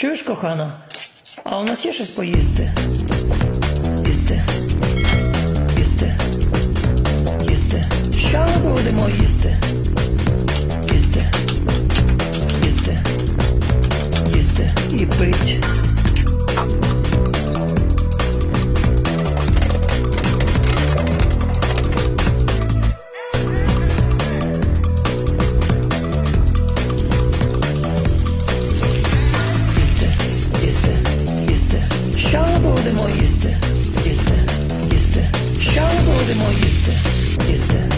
Чуєш, кохана? А у нас є щось поїсти? Їсти. Їсти. Їсти. Що ми будемо їсти? Їсти. Їсти. Їсти. І пить. Будемо їсти? Їсти, їсти. Що будемо їсти? Їсти,